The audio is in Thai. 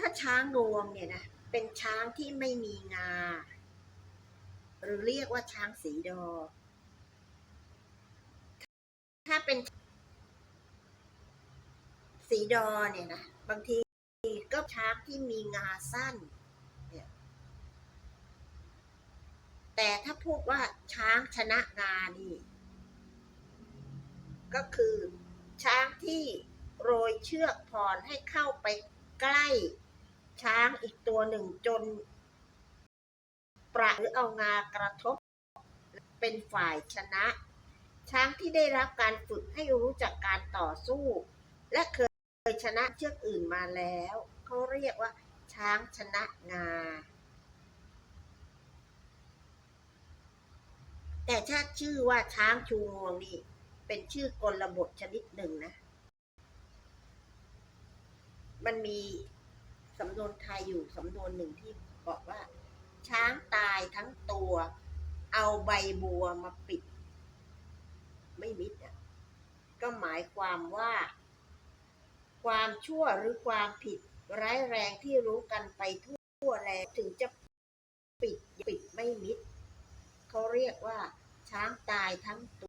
ถ้าช้างงวงเนี่ยนะเป็นช้างที่ไม่มีงา หรือเรียกว่าช้างสีดอ ถ้าเป็นสีดอเนี่ยนะบางทีก็ช้างที่มีงาสั้นเนี่ยแต่ถ้าพูดว่าช้างชนะงานี่ ก็คือช้างที่โรยเชือกพรให้เข้าไปใกล้ ช้างอีกตัวหนึ่งจน ประหรือเอางากระทบ เป็นฝ่ายชนะ ช้างที่ได้รับการฝึกให้รู้จักการต่อสู้ และเคยชนะเชือกอื่นมาแล้ว เขาเรียกว่า ช้างชนะงา แต่ถ้าชื่อว่าช้างชูงวงนี่เป็นชื่อกลบทชนิดหนึ่งนะ มันมี สำนวนไทยอยู่สำนวนหนึ่งที่บอกว่า ช้างตายทั้งตัว เอาใบบัวมาปิด ไม่มิดอะก็หมายความว่า ความชั่วหรือความผิดร้ายแรงที่รู้กันไปทั่วแล้วถึงจะปิดปิดไม่มิด เขาเรียกว่าช้างตายทั้งตัว